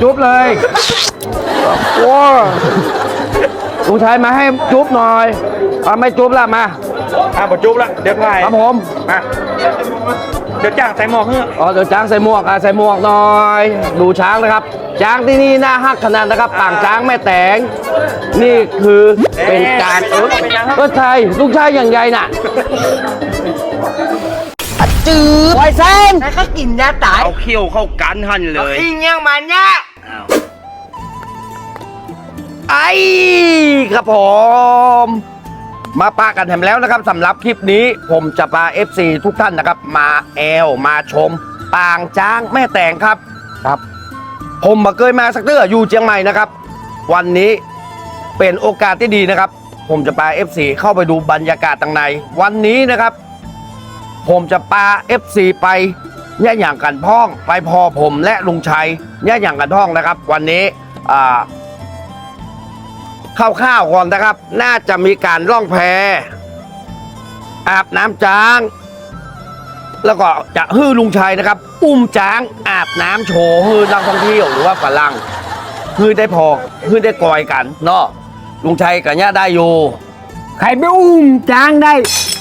จุ๊บเลยโอ้ลุงชัยมาให้จุ๊บหน่อยเอาไม่จุ๊บละมาอะบดจุ๊บละเดี๋ยวถ่ายครับผมอะเดี๋ยวจ้างใส่หมวกเฮ้ออ๋อเดี๋ยวช้างใส่หมวกอะใส่หมวกหน่อย ดูช้างนะครับ ช้างที่นี่น่าฮักขนาดนะครับต่างช้างแม่แตง นี่คือเป็นการเออก็ใช่ลูกชายอย่างใหญ่น่ะ จืดไวเซนแล้วก็กินยาตายเอาเขี้ยวเข้ากันหันเลยอิงยังมันเนี่ยไอ้ครับผม มาปากันแถมแล้วนะครับสำหรับคลิปนี้ผมจะพา FC ทุกท่านนะครับ มาแอลมาชม ปางจ้างแม่แตงครับครับ ผมมาเคยมาสักเตื้ออยู่เชียงใหม่นะครับ วันนี้เป็นโอกาสที่ดีนะครับ ผมจะพา FC เข้าไปดูบรรยากาศต่างใน วันนี้นะครับ ผมจะพา FC ไปเนี่ยอย่างกันพ้องไปพอผมและลุงชัยเนี่ยอย่างกันพ้องนะครับ วันนี้อ่าคร่าวๆก่อนนะครับ น่าจะมีการล่องแพอาบน้ำจ้าง แล้วก็จะฮื้อลุงชัยนะครับ อุ้มจ้างอาบน้ำโชว์ฮื้อนักท่องเที่ยวหรือว่าฝรั่งฮื้อได้พอฮื้อได้กอยกันเนาะลุงชัยกับเนี่ยได้อยู่ ใครไปอุ้มจ้างได้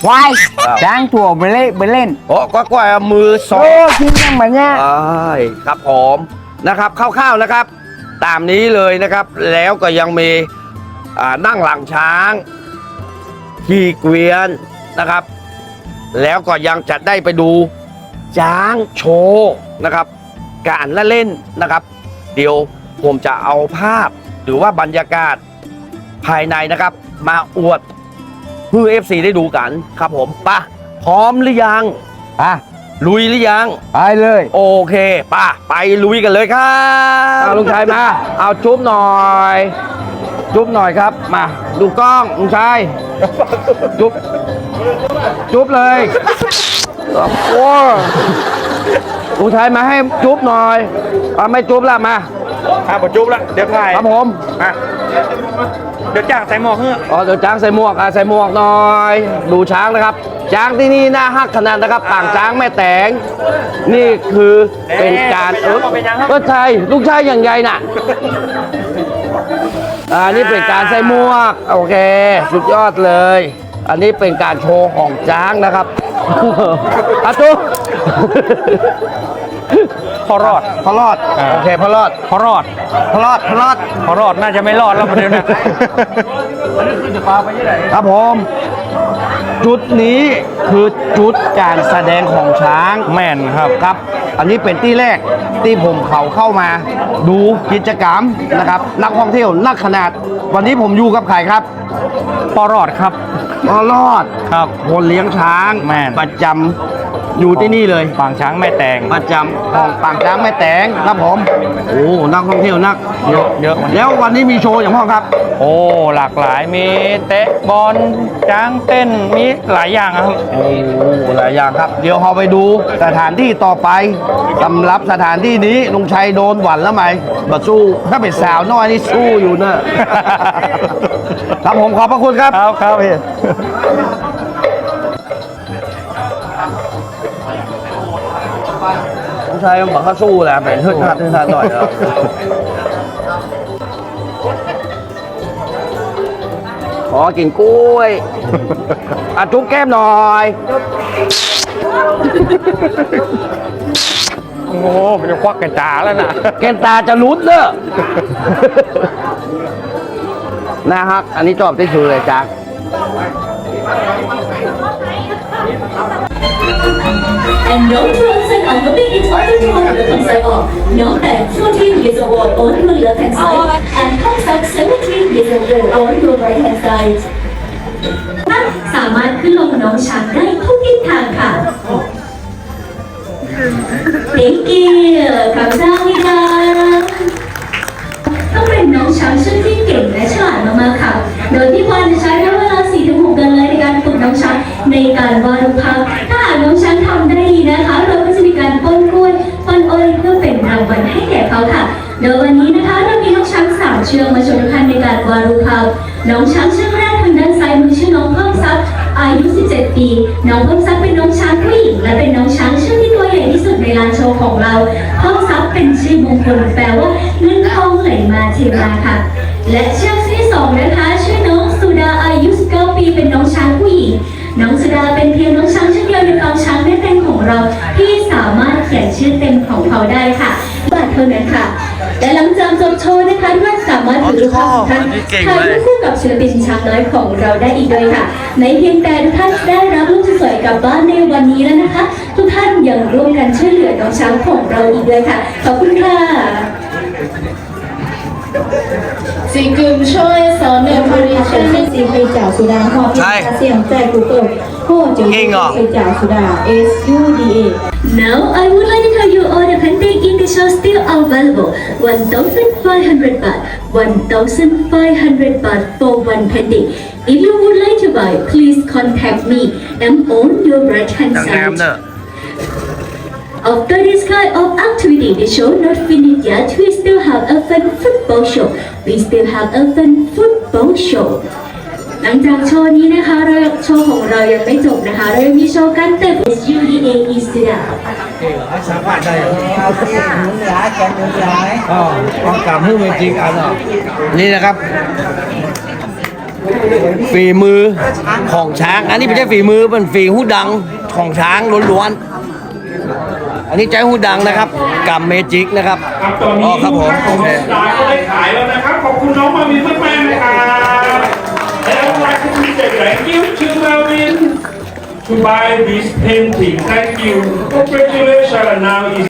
วายครับจ้างตัวไปเล่นไปเล่นโอ้ก็ก้อยเอามือสอโอ้งกินยังมันเนี่ยใช่ครับผมนะครับคร่าวๆนะครับ ตามนี้เลยนะครับ แล้วก็ยังมีอ่านั่งหลังช้างขี่เกวียนนะครับ แล้วก็ยังจะได้ไปดูช้างโชว์นะครับ การละเล่นนะครับ เดี๋ยวผมจะเอาภาพหรือว่าบรรยากาศภายในนะครับ มาอวด เพื่อ FC ได้ดูกันครับผมปะพร้อมหรือยังอะลุยหรือยัง ไปเลย โอเคป่ะไปลุยกันเลยครับเอาลุงชายมา เอาจุ๊บหน่อย จุ๊บหน่อยครับมา ดูกล้องลุงชายจุ๊บจุ๊บเลยโอ้ลุงชายมาให้จุ๊บหน่อยเอาไม่จุ๊บละมาอะบดจุ๊บละเดี๋ยวถ่ายครับผมอะ เดี๋ยวจ้างใส่หมวกเฮ้ออ๋อเดี๋ยวช้างใส่หมวกอะใส่หมวกหน่อย ดูช้างนะครับ ช้างที่นี่น่าฮักขนาดนะครับต่างช้างแม่แตง นี่คือเป็นการเออก็ใช่ลูกชายอย่างใหญ่น่ะอ่านี่เป็นการใส่หมวกโอเค สุดยอดเลย อันนี้เป็นการโชว์ของช้างนะครับอาตุ พอรอด พอรอดอ่า โอเคพอรอดพอรอด พอรอดพอรอดพอรอดน่าจะไม่รอดแล้วประเดี๋ยวเนี้ ครับผม จุดนี้คือจุดการแสดงของช้างแม่นครับครับ อันนี้เป็นที่แรกที่ผมเขาเข้ามา ดูกิจกรรมนะครับ นักท่องเที่ยวนักขนาด วันนี้ผมอยู่กับใครครับพอรอดครับก็รอด ครับ คนเลี้ยงช้างแม่น ประจำ อยู่ที่นี่เลยปางช้างแม่แตงประจำของปางช้างแม่แตงครับผมโอ้นักท่องเที่ยวนักเยอะเยอะแล้ววันนี้มีโชว์อย่างพ่อครับ โอ้หลากหลายมีเตะบอลจ้างเต้นมีหลายอย่างอะครับโอ้หลายอย่างครับ เดี๋ยวเราไปดูสถานที่ต่อไปสำหรับสถานที่นี้ลุงชัยโดนหวันแล้วไหมมาสู้ถ้าเป็นสาวน้อยนี่สู้อยู่เนอะครับผมขอบพระคุณครับครับครับพี่ ลุงชัยมันบอกเขาสู้แหละเป็นฮึดฮัดฮึดฮัดหน่อยแล้วขอกินกล้วยอะจุ๊บแก้มหน่อย โอ้โหมันจะควักกระจาแล้วนะแก้มตาจะรุดเนอะนะฮักอันนี้ชอบที่สุดเลยจ้า And no person on the big Italian one the concert of No that 14 years old on your left hand side and Hong 17 years old on your right hand side สามารถขึ้นลงน้องช้างได้ทุกทิศทางค่ะ Thank you ขอบคุณค่ะต้องเป็นน้องช้างชื่อที่เก่งและฉลาดมากๆค่ะ โดยที่ควานจะใช้เวลา4-6เดือนเลยในการฝึกน้องช้างในการวาดรูปภาพถ้า องช้างเชือกแรกทางด้านซ้ายมือชื่อน้องเพิ่มทรัพย์อายุ 17 ปี น้องเพิ่มทรัพย์เป็นน้องช้างผู้หญิงและเป็นน้องช้างเชือกที่ตัวใหญ่ที่สุดในลานโชว์ของเรา เพิ่มทรัพย์เป็นชื่อมงคลแปลว่าเงินทองไหลมาเทมาค่ะ และเชือกที่สองนะคะชื่อน้องสุดาอายุ 19 ปี เป็นน้องช้างผู้หญิง น้องสุดาเป็นเพียงน้องช้างเช่นเดียวในกองช้างแม่เต็มของเราที่สามารถเขียนชื่อเต็มของเขาได้ค่ะบาทเท่านั้นค่ะ และหลังจากจบโชว์นะคะทุกท่านสามารถถือรูปภาพของท่านถ่ายรูปคู่กับศิลปินช้างน้อยของเราได้อีกด้วยค่ะ ในเพียงแต่ทุกท่านได้รับรูปสวยๆกลับบ้านในวันนี้แล้วนะคะ ทุกท่านยังร่วมกันช่วยเหลือน้องช้างของเราอีกด้วยค่ะ ขอบคุณค่ะ Xin cùng choi sáu nền Malaysia nên xin phải chào Sudan họ thì Sai. ta xem tại Google hô chữ Kinh à? phải chào Sudan S U D A Now, I would like to tell you all the pending in the show still available. 1,500 baht, 1,500 baht for one pending. If you would like to buy, please contact me and on your right hand นางงาม side. เนอะ After this kind of activity, the show not finished yet. We still have a fun football show. We still have a fun football show. หลังจากโชว์นี้นะคะเราโชว์ของเรายังไม่จบนะคะ เรายังมีโชว์การเต้น SUDA is t h e นี่นะครับ ฝีมือของช้าง อันนี้ไม่ใช่ฝีมือเป็นฝีหูดังของช้างล้วนๆ อันนี้ใจหูดังนะครับกับเมจิกนะครับครับตอนอ๋นี้อครับผมของโอเคสตาร์ก็ได้ขายแล้วนะครับ ขอบคุณน้องมาวินมากๆนะครับ And I would like to say thank you to Marvin to buy this painting. Thank you. Congratulations. Now is